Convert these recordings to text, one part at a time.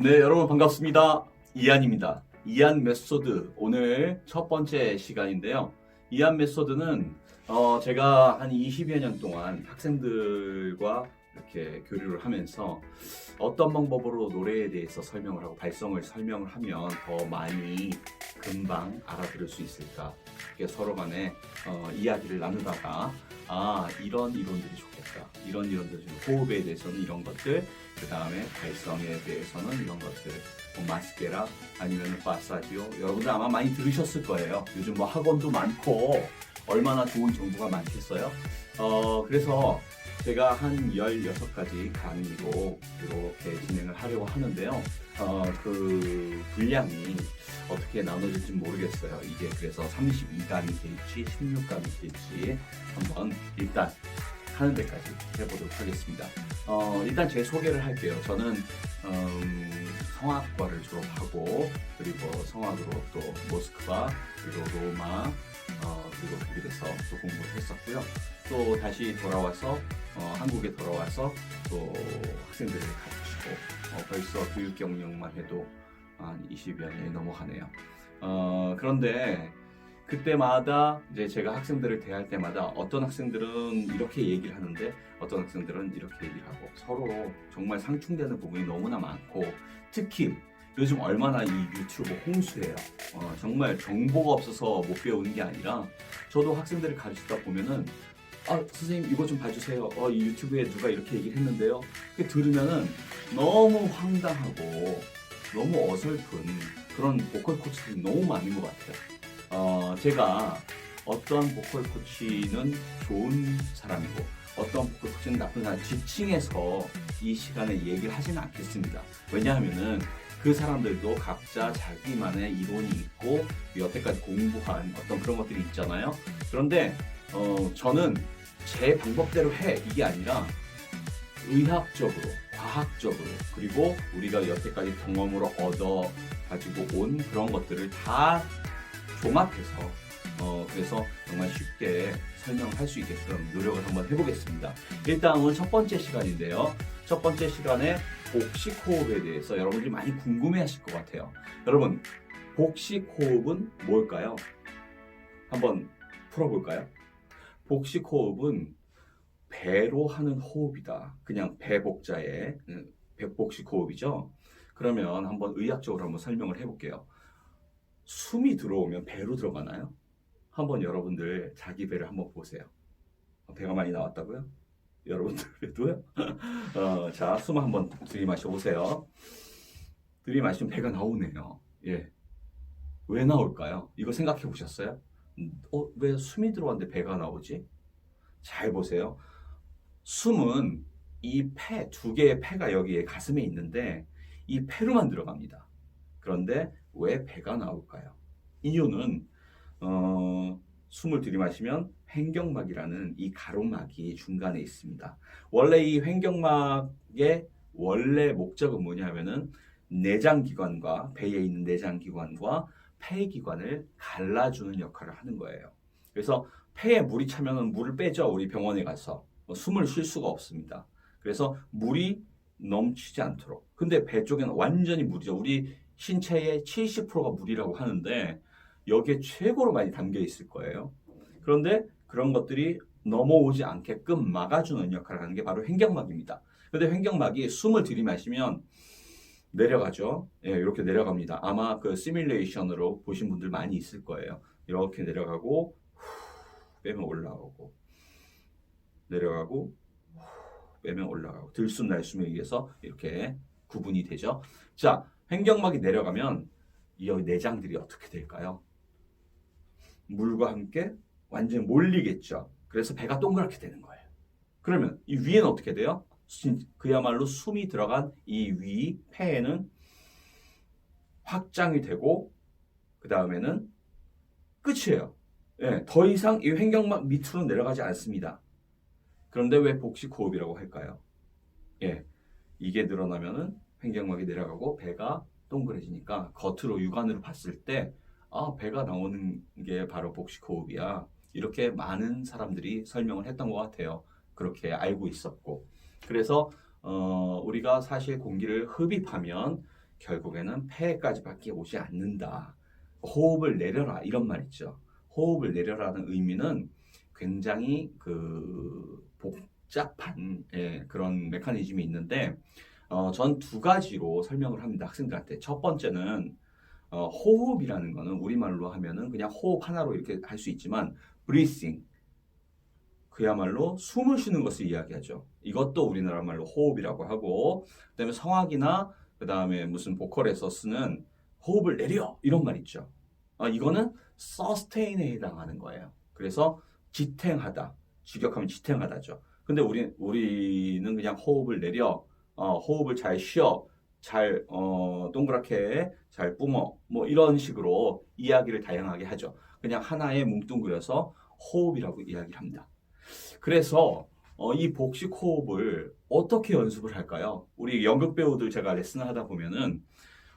네, 여러분 반갑습니다. 이한입니다. 이한 메소드 오늘 첫 번째 시간인데요. 이한 메소드는 어, 제가 한 20여 년 동안 학생들과 이렇게 교류를 하면서 어떤 방법으로 노래에 대해서 설명을 하고 발성을 설명을 하면 더 많이 금방 알아들을 수 있을까? 이렇게 서로 간에 어, 이야기를 나누다가 아 이런 이론들이 좋겠다. 이런 이론들 중 호흡에 대해서는 이런 것들 그 다음에 발성에 대해서는 이런 것들 뭐 마스케라 아니면 파사디오 여러분들 아마 많이 들으셨을 거예요. 요즘 뭐 학원도 많고 얼마나 좋은 정보가 많겠어요? 어 그래서 제가 한 16가지 강의로 이렇게 진행을 하려고 하는데요. 어, 그 분량이 어떻게 나눠질지 모르겠어요. 이게 그래서 32강이 될지 16강이 될지 한번 일단 하는 데까지 해보도록 하겠습니다. 어, 일단 제 소개를 할게요. 저는 음, 성악과를 졸업하고 그리고 성악으로 또 모스크바 그리고 로마 어, 그리고 독일에서 또 공부를 했었고요. 또 다시 돌아와서 어, 한국에 돌아와서 또 학생들을 가르치고 어, 벌써 교육 경력만 해도 한 20여 년이 넘어가네요. 어, 그런데 그때마다 이제 제가 학생들을 대할 때마다 어떤 학생들은 이렇게 얘기를 하는데 어떤 학생들은 이렇게 얘기를 하고 서로 정말 상충되는 부분이 너무나 많고 특히 요즘 얼마나 이 유튜브 홍수예요. 어, 정말 정보가 없어서 못 배우는 게 아니라 저도 학생들을 가르치다 보면은 아 선생님 이거 좀 봐주세요. 어, 이 유튜브에 누가 이렇게 얘기를 했는데요. 그 들으면은 너무 황당하고 너무 어설픈 그런 보컬 코치들이 너무 많은 것 같아요. 어, 제가 어떤 보컬 코치는 좋은 사람이고 어떤 보컬 코치는 나쁜 사람 지칭해서 이 시간에 얘기를 하지는 않겠습니다. 왜냐하면은 그 사람들도 각자 자기만의 이론이 있고 여태까지 공부한 어떤 그런 것들이 있잖아요. 그런데 어, 저는 제 방법대로 해 이게 아니라 의학적으로, 과학적으로 그리고 우리가 여태까지 경험으로 얻어 가지고 온 그런 것들을 다 종합해서 어, 그래서 정말 쉽게 설명할 수 있게끔 노력을 한번 해보겠습니다. 일단 오늘 첫 번째 시간인데요. 첫 번째 시간에 복식 호흡에 대해서 여러분들이 많이 궁금해하실 것 같아요. 여러분 복식 호흡은 뭘까요? 한번 풀어볼까요? 복식 호흡은 배로 하는 호흡이다. 그냥 배복자의 음, 백복식 호흡이죠. 그러면 한번 의학적으로 한번 설명을 해볼게요. 숨이 들어오면 배로 들어가나요? 한번 여러분들 자기 배를 한번 보세요. 어, 배가 많이 나왔다고요? 여러분들도요? 어, 자, 숨 한번 들이마셔 보세요. 들이마시면 배가 나오네요. 예. 왜 나올까요? 이거 생각해 보셨어요? 음, 어, 왜 숨이 들어왔는데 배가 나오지? 잘 보세요. 숨은 이 폐, 두 개의 폐가 여기에 가슴에 있는데 이 폐로만 들어갑니다. 그런데 왜 배가 나올까요? 이유는 어, 숨을 들이마시면 횡격막이라는 이 가로막이 중간에 있습니다. 원래 이 횡격막의 원래 목적은 뭐냐면은 내장기관과 배에 있는 내장기관과 폐기관을 갈라주는 역할을 하는 거예요. 그래서 폐에 물이 차면은 물을 빼죠. 우리 병원에 가서 뭐 숨을 쉴 수가 없습니다. 그래서 물이 넘치지 않도록. 근데 배 쪽에는 완전히 물이죠. 우리 신체의 70%가 물이라고 하는데 여기에 최고로 많이 담겨 있을 거예요. 그런데 그런 것들이 넘어오지 않게끔 막아주는 역할을 하는 게 바로 횡격막입니다. 근데 횡격막이 숨을 들이마시면 내려가죠. 예, 이렇게 내려갑니다. 아마 그 시뮬레이션으로 보신 분들 많이 있을 거예요. 이렇게 내려가고 후, 빼면 올라오고 내려가고 후, 빼면 올라가고 들숨 날숨에 의해서 이렇게 구분이 되죠. 자, 횡격막이 내려가면 이 내장들이 어떻게 될까요? 물과 함께 완전 몰리겠죠. 그래서 배가 동그랗게 되는 거예요. 그러면 이 위에는 어떻게 돼요? 진- 그야말로 숨이 들어간 이 위 폐에는 확장이 되고 그 다음에는 끝이에요. 예, 더 이상 이 횡격막 밑으로 내려가지 않습니다. 그런데 왜 복식 호흡이라고 할까요? 예, 이게 늘어나면은 횡격막이 내려가고 배가 동그래지니까 겉으로 육안으로 봤을 때 아, 배가 나오는 게 바로 복식 호흡이야. 이렇게 많은 사람들이 설명을 했던 것 같아요. 그렇게 알고 있었고. 그래서 어, 우리가 사실 공기를 흡입하면 결국에는 폐까지밖에 오지 않는다. 호흡을 내려라 이런 말 있죠. 호흡을 내려라는 의미는 굉장히 그 복잡한 예, 그런 메커니즘이 있는데 어, 전 두 가지로 설명을 합니다 학생들한테 첫 번째는 어, 호흡이라는 거는 우리말로 하면은 그냥 호흡 하나로 이렇게 할 수 있지만 breathing 그야말로 숨을 쉬는 것을 이야기하죠. 이것도 우리나라 말로 호흡이라고 하고 그 다음에 성악이나 그 다음에 무슨 보컬에서 쓰는 호흡을 내려 이런 말 있죠. 아, 이거는 서스테인에 해당하는 거예요. 그래서 지탱하다, 직역하면 지탱하다죠. 근데 우리 우리는 그냥 호흡을 내려, 어, 호흡을 잘 쉬어, 잘 어, 동그랗게 잘 뿜어, 뭐 이런 식으로 이야기를 다양하게 하죠. 그냥 하나에 뭉뚱그려서 호흡이라고 이야기를 합니다. 그래서 어, 이 복식 호흡을 어떻게 연습을 할까요? 우리 연극 배우들 제가 레슨을 하다 보면은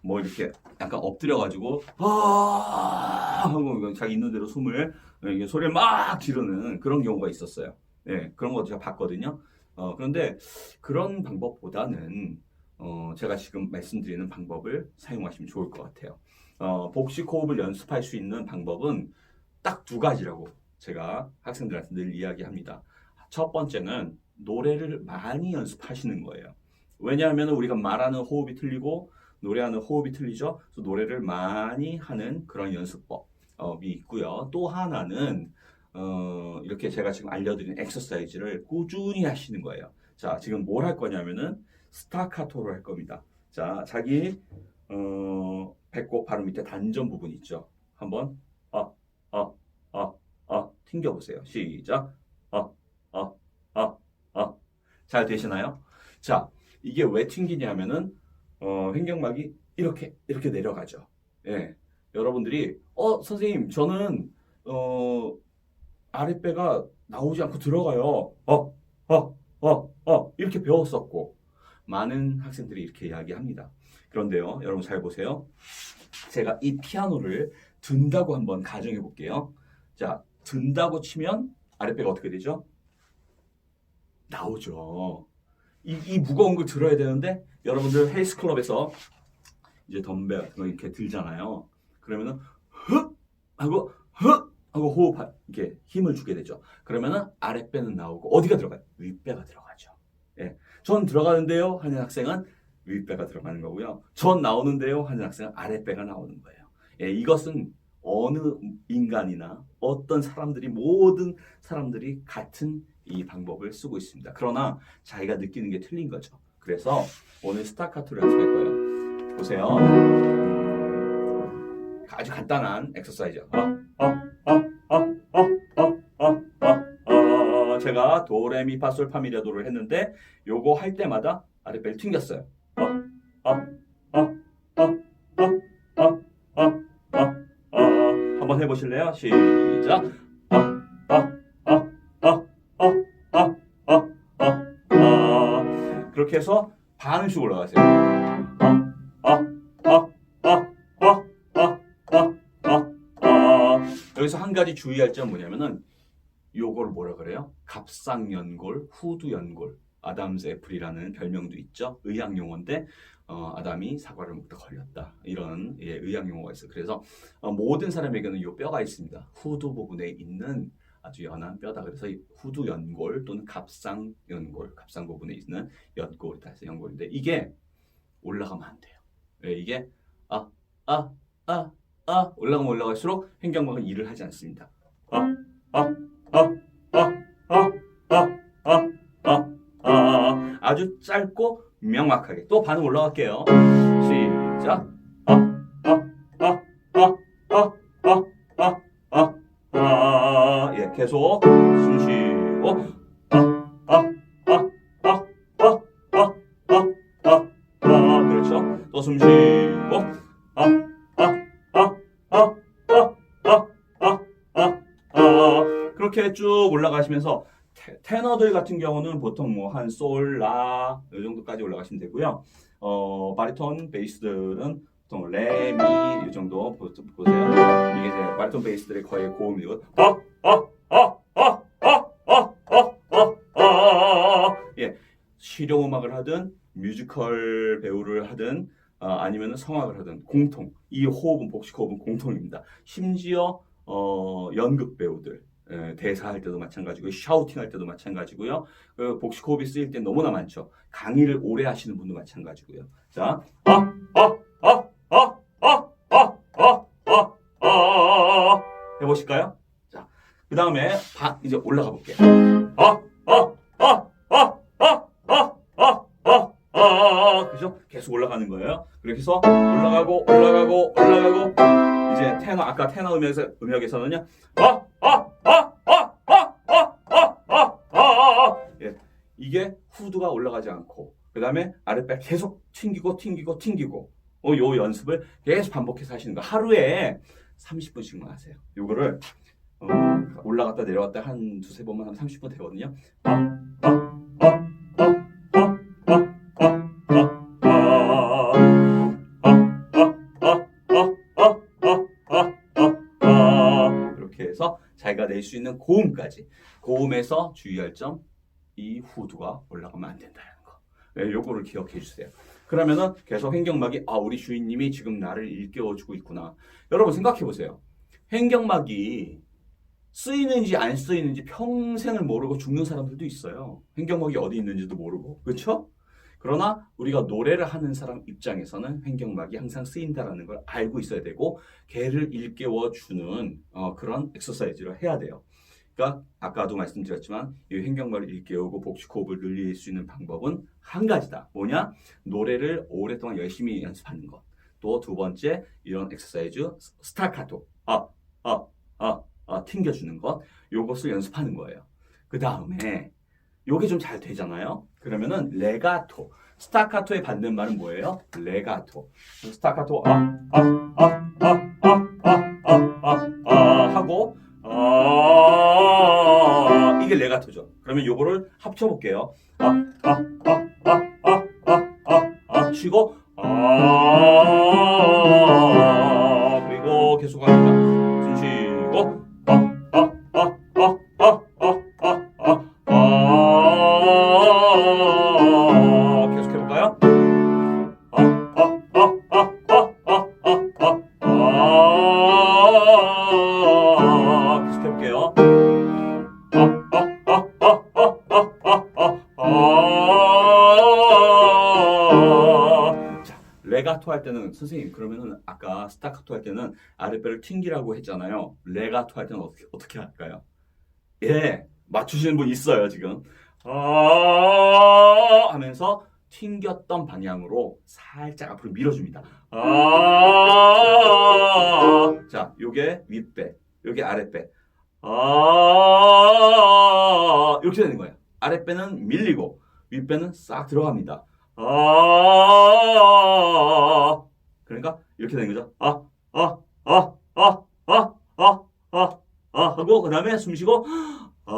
뭐 이렇게 약간 엎드려가지고 아 하고 자기 있는 대로 숨을 이게 소리를 막 지르는 그런 경우가 있었어요. 네, 그런 거 제가 봤거든요. 어, 그런데 그런 방법보다는 어, 제가 지금 말씀드리는 방법을 사용하시면 좋을 것 같아요. 어, 복식 호흡을 연습할 수 있는 방법은 딱 두 가지라고 제가 학생들한테 늘 이야기합니다. 첫 번째는 노래를 많이 연습하시는 거예요. 왜냐하면 우리가 말하는 호흡이 틀리고 노래하는 호흡이 틀리죠. 그래서 노래를 많이 하는 그런 연습법이 있고요. 또 하나는 어, 이렇게 제가 지금 알려드린 엑서사이즈를 꾸준히 하시는 거예요. 자, 지금 뭘 할 거냐면은 스타카토로 할 겁니다. 자, 자기 어, 배꼽 바로 밑에 단전 부분 있죠. 한번 아, 아, 아, 아 튕겨 보세요. 시작. 아, 아, 아, 아. 잘 되시나요? 자, 이게 왜 튕기냐면은 어, 횡격막이 이렇게 이렇게 내려가죠. 예. 여러분들이 어, 선생님, 저는 어, 아랫배가 나오지 않고 들어가요. 어, 어, 어, 어. 이렇게 배웠었고 많은 학생들이 이렇게 이야기합니다. 그런데요, 여러분 잘 보세요. 제가 이 피아노를 든다고 한번 가정해 볼게요. 자, 든다고 치면 아랫배가 어떻게 되죠? 나오죠. 이, 이 무거운 걸 들어야 되는데 여러분들 헬스 클럽에서 이제 덤벨 거 이렇게 들잖아요. 그러면은 흑 하고 흑 하고 호흡 이렇게 힘을 주게 되죠. 그러면은 아랫배는 나오고 어디가 들어가요? 윗배가 들어가죠. 예. 전 들어가는데요 하는 학생은 윗배가 들어가는 거고요. 전 나오는데요 하는 학생은 아랫배가 나오는 거예요. 예, 이것은 어느 인간이나 어떤 사람들이 모든 사람들이 같은 이 방법을 쓰고 있습니다. 그러나 자기가 느끼는 게 틀린 거죠. 그래서 오늘 스타카토를 연습할 거예요. 보세요. 아주 간단한 엑서사이즈. 어, 어, 어, 어, 어, 어, 어, 어, 어. 제가 도레미파솔파미레도를 했는데 요거 할 때마다 아랫배를 튕겼어요. 해보실래요? 시작. 어, 어, 어, 어, 어, 어, 어, 어, 어. 그렇게 해서 반음씩 올라가세요. 어, 어, 어, 어, 어, 어, 어, 어, 어. 여기서 한 가지 주의할 점 뭐냐면은 요걸 뭐라 그래요? 갑상연골, 후두연골, 아담스 애플이라는 별명도 있죠. 의학 용어인데 어, 아담이 사과를 먹다 걸렸다 이런 예, 의학 용어가 있어요. 그래서 어, 모든 사람에게는 이 뼈가 있습니다. 후두 부분에 있는 아주 연한 뼈다. 그래서 이 후두 연골 또는 갑상 연골, 갑상 부분에 있는 연골이다 해서 연골인데 이게 올라가면 안 돼요. 왜 이게 아, 아, 아, 아 올라가면 올라갈수록 횡격막은 일을 하지 않습니다. 아, 아, 아, 짧고 명확하게 또 반응 올라갈게요. 시작. 테- 테너들 같은 경우는 보통 뭐 한 솔, 라, 이 정도까지 올라가시면 되고요. 어, 바리톤 베이스들은 보통 레, 미, 이 정도 보, 보세요. 이게 이제 바리톤 베이스들의 거의 고음이고, 아, 아, 아, 아, 아, 아, 아, 아, 아, 아, 예. 실용음악을 하든, 뮤지컬 배우를 하든, 아, 아니면 성악을 하든 공통 이 호흡은 복식 호흡은 공통입니다. 심지어 어, 연극 배우들 에, 대사할 때도 마찬가지고 샤우팅 할 때도 마찬가지고요. 그 복식 호흡이 쓰일 때 너무나 많죠. 강의를 오래 하시는 분도 마찬가지고요. 자, 아, 아, 아, 아, 아, 아, 아, 아, 아, 해보실까요? 자, 그 다음에 이제 올라가 볼게요. 아, 아, 아, 아, 아, 아, 아, 아, 아, 그죠? 계속 올라가는 거예요. 그렇게 해서 올라가고 올라가고 올라가고 이제 테너 아까 테너 음역에서 음역에서는요. 아, 아, 아, 이게 후드가 올라가지 않고 그 다음에 아랫배 계속 튕기고 튕기고 튕기고 어, 요 연습을 계속 반복해서 하시는 거 하루에 30분씩만 하세요. 요거를 어, 올라갔다 내려갔다 한 두세 번만 하면 30분 되거든요. 어, 어. 이렇게 해서 자기가 낼 수 있는 고음까지 고음에서 주의할 점 이 후두가 올라가면 안 된다는 거. 네, 요거를 기억해 주세요. 그러면은 계속 횡격막이 아 우리 주인님이 지금 나를 일깨워 주고 있구나. 여러분 생각해 보세요. 횡격막이 쓰이는지 안 쓰이는지 평생을 모르고 죽는 사람들도 있어요. 횡격막이 어디 있는지도 모르고. 그렇죠? 그러나 우리가 노래를 하는 사람 입장에서는 횡격막이 항상 쓰인다라는 걸 알고 있어야 되고 개를 일깨워 주는 어, 그런 엑서사이즈를 해야 돼요. 그러니까 아까도 말씀드렸지만 이 횡격막을 일깨우고 복식 호흡을 늘릴 수 있는 방법은 한 가지다. 뭐냐? 노래를 오랫동안 열심히 연습하는 것. 또 두 번째 이런 엑서사이즈 스타카토. 아, 아, 아, 아 튕겨주는 것. 요것을 연습하는 거예요. 그 다음에 요게 좀 잘 되잖아요. 그러면은 레가토. 스타카토의 반대말은 뭐예요? 레가토. 스타카토 아, 아, 아, 아, 아 이게 레가토죠. 그러면 요거를 합쳐 볼게요. 아, 아, 아, 아, 아, 아, 아, 아 치고 아 레가토 할 때는 선생님 그러면은 아까 스타카토 할 때는 아랫배를 튕기라고 했잖아요. 레가토 할 때는 어떻게 어떻게 할까요? 예, 맞추시는 분 있어요 지금. 아 하면서 튕겼던 방향으로 살짝 앞으로 밀어줍니다. 아, 자, 요게 윗배, 요게 아랫배. 아, 이렇게 되는 거예요. 아랫배는 밀리고 윗배는 싹 들어갑니다. 아, 이렇게 되는 거죠. 아, 아, 아, 아, 아, 아, 아, 아 하고 그 다음에 숨 쉬고 아,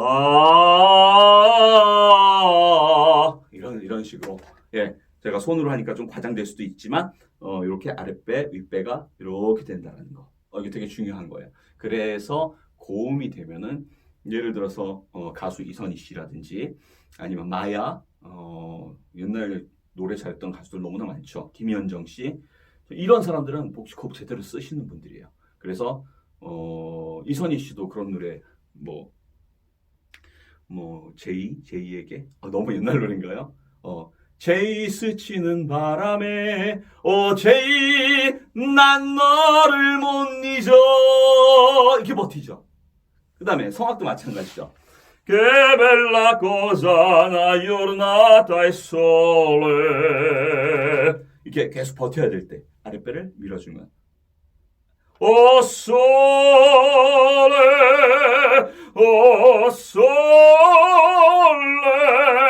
이런 이런 식으로 예, 제가 손으로 하니까 좀 과장될 수도 있지만 어, 이렇게 아랫배, 윗배가 이렇게 된다는 거. 어, 이게 되게 중요한 거예요. 그래서 고음이 되면은 예를 들어서 어, 가수 이선희 씨라든지 아니면 마야 어, 옛날 노래 잘했던 가수들 너무나 많죠. 김현정 씨 이런 사람들은 복식호흡 제대로 쓰시는 분들이에요. 그래서 어, 이선희 씨도 그런 노래 뭐 뭐 제이 제이에게 어, 너무 옛날 노래인가요? 어 제이 스치는 바람에 어 제이 난 너를 못 잊어 이렇게 버티죠. 그 다음에 성악도 마찬가지죠. Che bella cosa una giornata sole 이렇게 계속 버텨야 될 때 아랫배를 밀어주면 오 sole 오 sole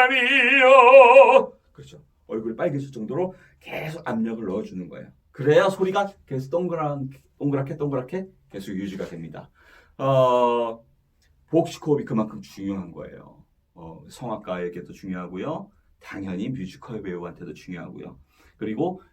mio 그렇죠. 얼굴 빨개질 정도로 계속 압력을 넣어주는 거예요. 그래야 소리가 계속 동그란, 동그랗게 동그랗게 계속 유지가 됩니다. 어, 복식호흡이 그만큼 중요한 거예요. 어, 성악가에게도 중요하고요. 당연히 뮤지컬 배우한테도 중요하고요. 그리고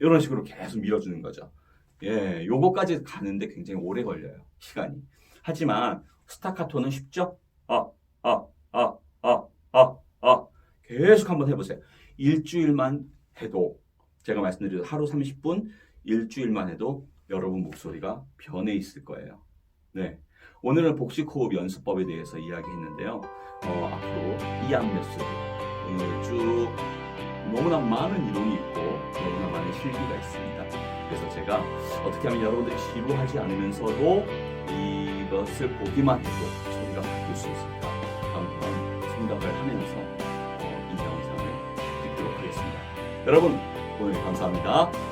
이런 식으로 계속 밀어주는 거죠. 예, 요거까지 가는데 굉장히 오래 걸려요. 시간이. 하지만 스타카토는 쉽죠? 아, 아, 아, 아, 아, 아. 계속 한번 해보세요. 일주일만 해도 제가 말씀드린 하루 30분, 일주일만 해도 여러분 목소리가 변해 있을 거예요. 네. 오늘은 복식 호흡 연습법에 대해서 이야기했는데요. 어, 앞으로 이안 메소드 오늘 쭉 너무나 많은 이론이 있고 너무나 많은 실기가 있습니다. 그래서 제가 어떻게 하면 여러분들이 지루하지 않으면서도 이것을 보기만 해도 소리가 바뀔 수 있을까 한번 생각을 하면서 어, 이 영상을 찍도록 하겠습니다. 여러분 오늘 감사합니다.